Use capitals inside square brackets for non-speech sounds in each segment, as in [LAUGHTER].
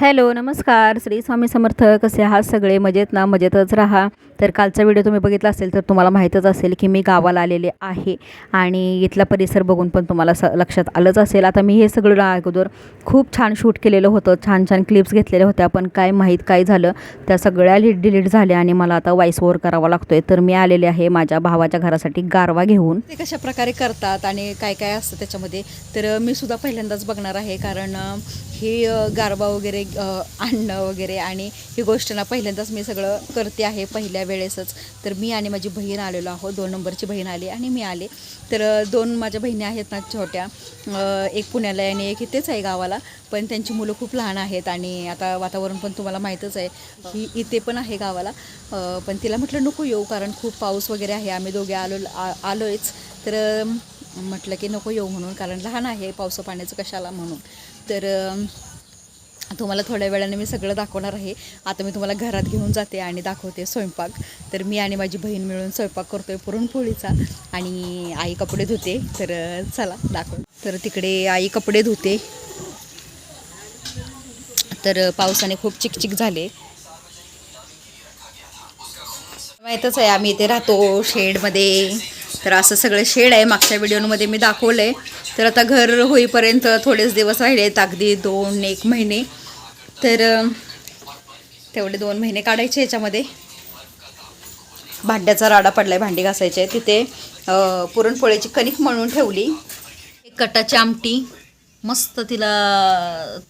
Hello नमस्कार. श्री स्वामी समर्थ कसे आहात सगळे? मजेत ना? मजेतच राहा. तर कालचा व्हिडिओ तुम्ही बघितला असेल तर तुम्हाला माहीतच असेल की मी गावाला आलेले आहे आणि इथला परिसर बघून पण तुम्हाला स लक्षात आलंच असेल. आता मी हे सगळं अगोदर खूप छान शूट केलेलं होतं. छान छान क्लिप्स घेतलेल्या होत्या पण काय माहीत काय झालं? त्या सगळ्या लिट डिलीट झाल्या आणि मला आता वॉइस ओव्हर करावा लागतो आहे तर मी आलेले आहे माझ्या भावाच्या घरासाठी गारवा घेऊन. ते कशा प्रकारे करतात आणि काय काय असतं त्याच्यामध्ये? तर मी सुद्धा पहिल्यांदाच बघणार आहे कारण ही गारबा वगैरे आणणं वगैरे आणि ही गोष्ट ना पहिल्यांदाच मी सगळं करते आहे पहिल्या वेळेसच. तर मी आणि माझी बहीण आलेलो आहोत दोन नंबरची बहीण आली आणि मी आले. तर दोन माझ्या बहिणी आहेत ना छोट्या एक पुण्याला आणि एक इथेच आहे गावाला. पण त्यांची मुलं खूप लहान आहेत आणि आता वातावरण पण तुम्हाला माहीतच आहे ही इथे पण आहे गावाला. पण तिला म्हटलं नको येऊ कारण खूप पाऊस वगैरे आहे आम्ही दोघे आलो आलोयच. तर म्हटलं की नको येऊ म्हणून कारण लहान आहे पावसा पाण्याचं कशाला म्हणून. तर तुम्हाला थोड्या वेळाने मी सगळं दाखवणार आहे. आता मी तुम्हाला घरात घेऊन जाते आणि दाखवते स्वयंपाक. तर मी आणि माझी बहीण मिळून स्वयंपाक करतोय पुरणपोळीचा आणि आई कपडे धुते. तर चला दाखव तर तिकडे आई कपडे धुते. तर पावसाने खूप चिकचिक झाले. माहीतच आहे आम्ही इथे राहतो शेडमध्ये. तर असं सगळं शेड आहे. मागच्या व्हिडिओमध्ये मी दाखवलं आहे तर आता घर होईपर्यंत थोडेच दिवस राहिले आहेत. अगदी दोन एक महिने. तर तेवढे दोन महिने काढायचे याच्यामध्ये. भांड्याचा राडा पडला आहे भांडी घासायचे. तिथे पुरणपोळीची कणिक म्हणून ठेवली. एक कटाची आमटी. मस्त तिला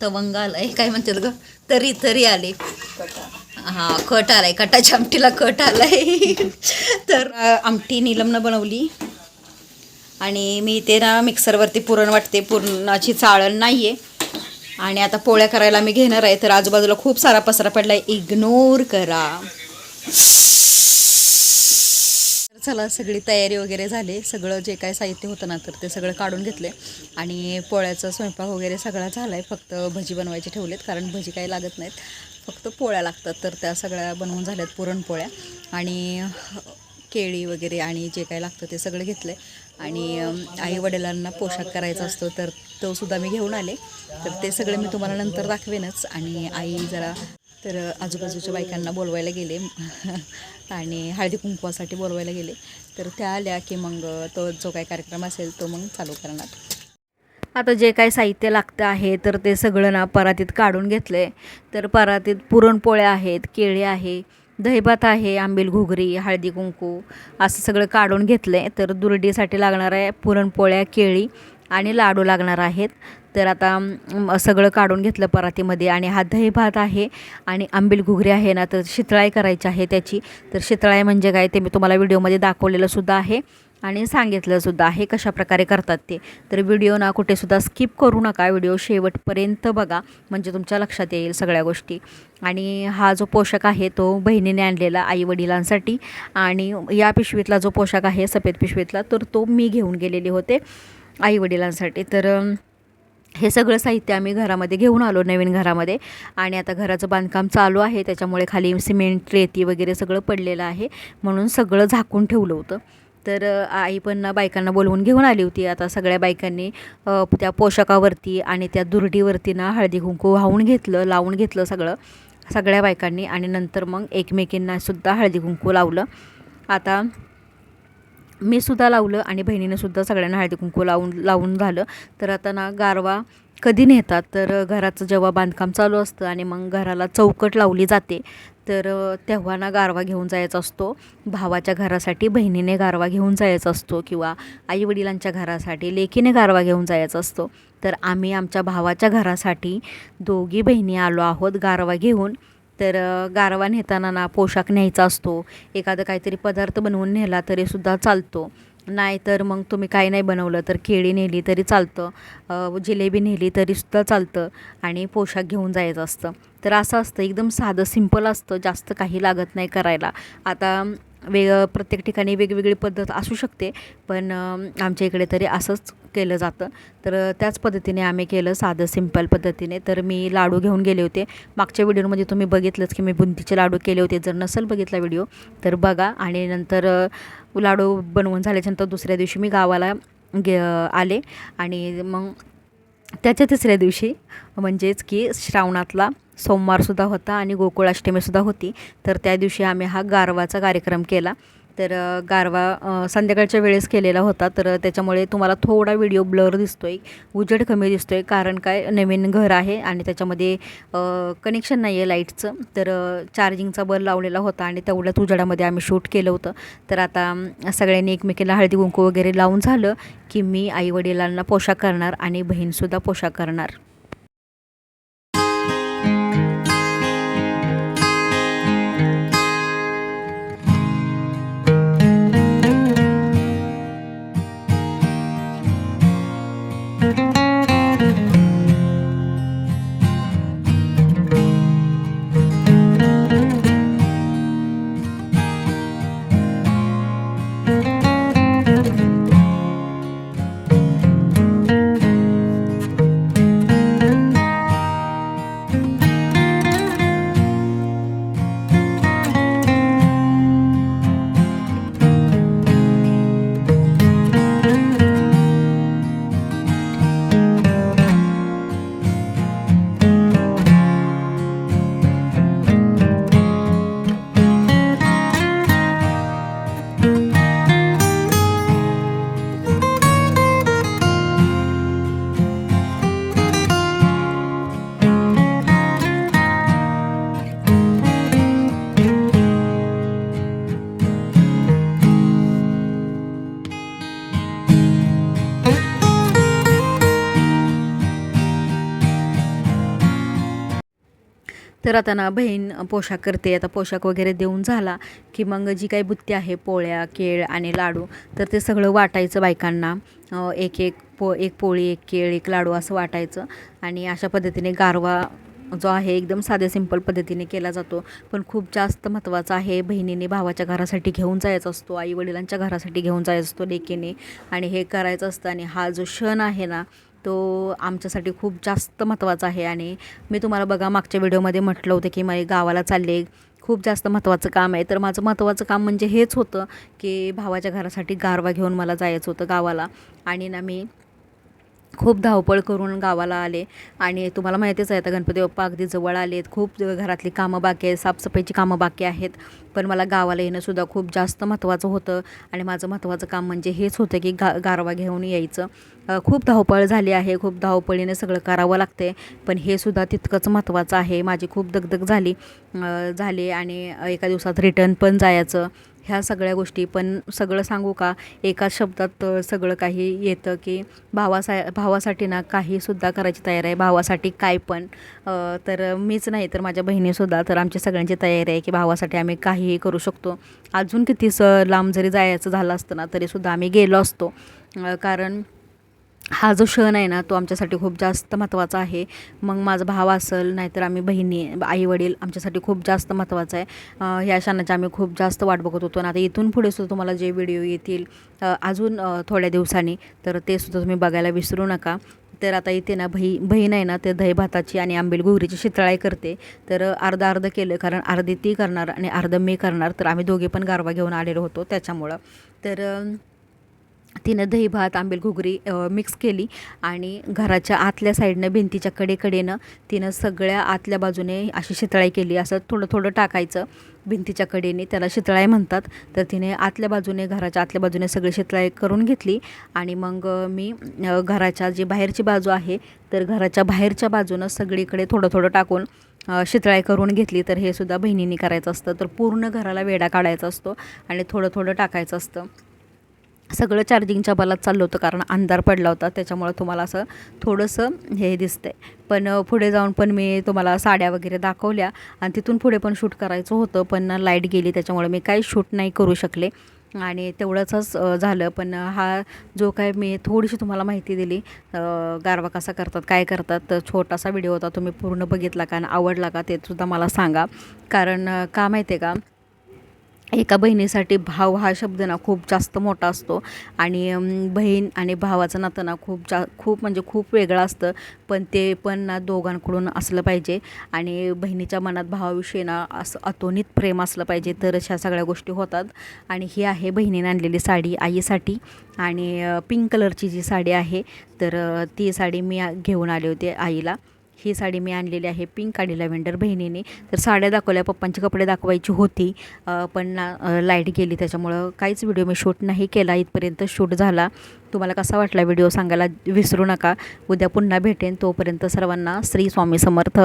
तवंग आलाय. काय म्हणतात ग? तरी तरी आले. हा कट आलाय कटाच्या आमटीला कट आलाय. तर आमटी निलमनं बनवली. आणि मी ते ना मिक्सरवरती पुरण वाटते. पुरणाची चाळण नाही आहे आणि आता पोळ्या करायला मी घेणार आहे. तर आजूबाजूला खूप सारा पसरा पडलाय. इग्नोर करा. तर चला सगळी तयारी वगैरे झाली. सगळं जे काय साहित्य होतं ना तर ते सगळं काढून घेतले. आणि पोळ्याचा स्वयंपाक वगैरे सगळा झाला आहे फक्त भजी बनवायचे ठेवलेत कारण भजी काही लागत नाहीत. फक्त पोळ्या लागतात तर त्या सगळ्या बनवून झाल्यात पुरणपोळ्या. आणि केळी वगैरे आणि जे काय लागतं ते सगळं घेतलं आणि आई वडिलांना पोशाख करायचा असतो तर तो सुद्धा मी घेऊन आले. तर ते सगळं मी तुम्हाला नंतर दाखवेनच. आणि आई जरा तर आजूबाजूच्या बायकांना बोलवायला गेले. [LAUGHS] आणि हळदी कुंकवासाठी बोलवायला गेले. तर त्या आल्या की मग तो जो काही कार्यक्रम असेल तो मग चालू करणार. आता जे काही साहित्य लागतं आहे तर ते सगळं ना परातीत काढून घेतलं आहे तर परातीत पुरणपोळ्या आहेत केळी आहे दहीभात आहे आंबील घुगरी हळदी कुंकू असं सगळं काढून घेतलं आहे तर दुर्डीसाठी लागणार आहे पुरणपोळ्या केळी आणि लाडू लागणार आहेत. तर आता सगळं काढून घेतलं परातीमध्ये आणि हा दहीभात आहे आणि आंबील घुगरी आहे ना तर शितळाई करायची आहे त्याची. तर शितळाई म्हणजे काय ते मी तुम्हाला व्हिडिओमध्ये दाखवलेलं सुद्धा आहे. आणि सांगितलं सुद्धा आहे कशा प्रकारे करतात ते. तर व्हिडिओ ना कुठेसुद्धा स्किप करू नका. व्हिडिओ शेवटपर्यंत बघा. म्हणजे तुमच्या लक्षात येईल सगळ्या गोष्टी. आणि हा जो पोशाख आहे तो बहिणीने आणलेला आईवडिलांसाठी. आणि या पिशवीतला जो पोशाख आहे सफेद पिशवीतला तर तो मी घेऊन गेलेले होते आईवडिलांसाठी. तर हे सगळं साहित्य आम्ही घरामध्ये घेऊन आलो नवीन घरामध्ये. आणि आता घराचं बांधकाम चालू आहे. त्याच्यामुळे खाली सिमेंट रेती वगैरे सगळं पडलेलं आहे. म्हणून सगळं झाकून ठेवलं होतं. तर आई पण बायकांना बोलवून घेऊन आली होती. आता सगळ्या बायकांनी त्या पोशाखावरती आणि त्या दुर्डीवरती ना हळदी कुंकू वाहून घेतलं लावून घेतलं सगळं सगळ्या बायकांनी. आणि नंतर मग एकमेकींनासुद्धा हळदी कुंकू लावलं. आता मी सुद्धा लावलं आणि बहिणीनंसुद्धा सगळ्यांना हळदी कुंकू लावून लावून झालं तर आता ना गारवा कधी नेतात? तर घराचं जेव्हा बांधकाम चालू असतं आणि मग घराला चौकट लावली जाते. तर तेव्हाना तेव्हा ना गारवा घेऊन जायचा असतो. भावाच्या घरासाठी बहिणीने गारवा घेऊन जायचा असतो किंवा आईवडिलांच्या घरासाठी लेकीने गारवा घेऊन जायचा असतो. तर आम्ही आमच्या भावाच्या घरासाठी दोघी बहिणी आलो आहोत गारवा घेऊन. तर गारवा नेताना ना पोशाख न्यायचा असतो. एखादं काहीतरी पदार्थ बनवून नेला तरीसुद्धा चालतो. नाही तर मग तुम्ही काही नाही बनवलं तर केळी नेली तरी चालतं जिलेबी नेली तरीसुद्धा चालतं आणि पोशाख घेऊन जायचं असतं. तर असं असतं एकदम साधं सिंपल असतं जास्त काही लागत नाही करायला. आता वेग प्रत्येक ठिकाणी वेगवेगळी पद्धत असू शकते पण आमच्या इकडे तरी असंच केलं जातं. तर त्याच पद्धतीने आम्ही केलं साधं सिंपल पद्धतीने. तर मी लाडू घेऊन गेले होते. मागच्या व्हिडिओमध्ये तुम्ही बघितलंच की मी बुंदीचे लाडू केले होते. जर नसेल बघितला व्हिडिओ तर बघा आणि नंतर लाडू बनवून झाल्याच्यानंतर दुसऱ्या दिवशी मी गावाला गे आले आणि मग त्याच्या तिसऱ्या दिवशी म्हणजेच की श्रावणातला सोमवारसुद्धा होता आणि गोकुळाष्टमीसुद्धा होती. तर त्या दिवशी आम्ही हा गारवाचा कार्यक्रम केला. तर गारवा संध्याकाळच्या वेळेस केलेला होता. तर त्याच्यामुळे तुम्हाला थोडा व्हिडिओ ब्लर दिसतो आहे उजेड कमी दिसतो आहे कारण काय नवीन घर आहे आणि त्याच्यामध्ये कनेक्शन नाही आहे लाईटचं. तर चार्जिंगचा बल लावलेला होता आणि तेवढ्याच उजेडामध्ये आम्ही शूट केलं होतं. तर आता सगळ्यांनी एकमेकीला हळदी कुंकू वगैरे लावून झालं की मी आईवडिलांना पोशाख करणार आणि बहीणसुद्धा पोशाख करणार. तर आता ना बहीण पोशाख करते आता पोशाख वगैरे देऊन झाला की मग जी काही बुत्ती आहे पोळ्या केळ आणि लाडू तर ते सगळं वाटायचं बायकांना. एक एक पो एक पोळी एक केळ एक लाडू असं वाटायचं आणि अशा पद्धतीने गारवा जो आहे एकदम साध्या सिंपल पद्धतीने केला जातो. पण खूप जास्त महत्त्वाचा आहे बहिणीने भावाच्या घरासाठी घेऊन जायचा असतो आई वडिलांच्या घरासाठी घेऊन जायचा असतो लेकीने. आणि हे करायचं असतं आणि हा जो क्षण आहे ना तो आमच्यासाठी खूप जास्त महत्त्वाचा आहे. आणि मी तुम्हाला बघा मागच्या व्हिडिओमध्ये म्हटलं होतं की मी गावाला चालले खूप जास्त महत्त्वाचं काम आहे. तर माझं महत्त्वाचं काम म्हणजे हेच होतं की भावाच्या घरासाठी गारवा घेऊन मला जायचं होतं गावाला. आणि ना मी खूप धावपळ करून गावाला आले. आणि तुम्हाला माहितीच आहे आता गणपती बाप्पा अगदी जवळ आले आहेत खूप घरातली कामं बाकी आहेत साफसफाईची कामं बाकी आहेत. पण मला गावाला येणंसुद्धा खूप जास्त महत्त्वाचं होतं. आणि माझं महत्त्वाचं काम म्हणजे हेच होतं की गा गारवा घेऊन यायचं. खूप धावपळ झाली आहे खूप धावपळीने सगळं करावं लागते पण हे सुद्धा तितकंच महत्त्वाचं आहे. माझी खूप दगदग झाली. झाली आणि एका दिवसात रिटर्न पण जायचं. ह्या सगळ्या गोष्टी. पण सगळं सांगू का एका शब्दात सगळं काही येतं की भावासा भावासाठी ना काहीसुद्धा करायची तयार आहे. भावासाठी काय पण. तर मीच नाही तर माझ्या बहिणीसुद्धा तर आमची सगळ्यांची तयारी आहे की भावासाठी आम्ही काहीही करू शकतो. अजून किती स लांब जरी जायचं झालं असतं ना तरीसुद्धा आम्ही गेलो असतो. कारण हा जो क्षण आहे ना तो आमच्यासाठी खूप जास्त महत्त्वाचा आहे. मग माझा भाव असेल नाहीतर आम्ही बहिणी आई वडील आमच्यासाठी खूप जास्त महत्त्वाचं आहे. ह्या क्षणाची आम्ही खूप जास्त वाट बघत होतो. आणि आता इथून पुढे सुद्धा तुम्हाला जे व्हिडिओ येतील अजून थोड्या दिवसांनी तर ते सुद्धा तुम्ही बघायला विसरू नका. तर आता इथे ना बही बहीण आहे ना ते दही भाताची आणि आंबेल गोहरीची शितळाई करते. तर अर्धं अर्ध केलं कारण अर्धी ती करणार आणि अर्ध मी करणार तर आम्ही दोघे पण गारवा घेऊन आलेलो होतो त्याच्यामुळं. तर तिनं दही भात आंबेल घुगरी मिक्स केली आणि घराच्या आतल्या साईडनं भिंतीच्या कडेकडेनं तिनं सगळ्या आतल्या बाजूने अशी शितळाई केली. असं थोडं थोडं टाकायचं. भिंतीच्या कडेने त्याला शितळाई म्हणतात. तर तिने आतल्या बाजूने घराच्या आतल्या बाजूने सगळी शितळाई करून घेतली आणि मग मी घराच्या जी बाहेरची बाजू आहे तर घराच्या बाहेरच्या बाजूनं सगळीकडे थोडं थोडं टाकून शितळाई करून घेतली. तर हे सुद्धा बहिणीने करायचं असतं. तर पूर्ण घराला वेडा काढायचा असतो आणि थोडं थोडं टाकायचं असतं. सगळं चार्जिंगच्या बलात चाललं होतं कारण अंधार पडला होता त्याच्यामुळं तुम्हाला असं थोडंसं हे दिसतंय. पण पुढे जाऊन पण मी तुम्हाला साड्या वगैरे दाखवल्या आणि तिथून पुढे पण शूट करायचं होतं पण लाइट गेली त्याच्यामुळे मी काही शूट नाही करू शकले. आणि तेवढंच झालं. पण हा जो काय मी थोडीशी तुम्हाला माहिती दिली गारवा कसा करतात काय करतात तर छोटासा व्हिडिओ होता तुम्ही पूर्ण बघितला का आणि आवडला का ते सुद्धा मला सांगा. कारण का माहिती आहे का एका बहिणीसाठी भाव हा शब्द ना खूप जास्त मोठा असतो. आणि बहीण आणि भावाचं नातं ना खूप जा खूप म्हणजे खूप वेगळं असतं. पण ते पण ना दोघांकडून असलं पाहिजे. आणि बहिणीच्या मनात भावाविषयी ना असं अतोनित प्रेम असलं पाहिजे. तर अशा सगळ्या गोष्टी होतात. आणि ही आहे बहिणीने आणलेली साडी आईसाठी. आणि पिंक कलरची जी साडी आहे तर ती साडी मी घेऊन आले होते आईला. ही साडी मी आणलेली आहे पिंक आणि लॅव्हेंडर बहिणीने. तर साड्या दाखवल्या पप्पांचे कपडे दाखवायची होती. पण ना लाइट गेली त्याच्यामुळं काहीच व्हिडिओ मी शूट नाही केला. इथपर्यंत शूट झाला. तुम्हाला कसा वाटला व्हिडिओ सांगायला विसरू नका. उद्या पुन्हा भेटेन. तोपर्यंत सर्वांना श्री स्वामी समर्थ.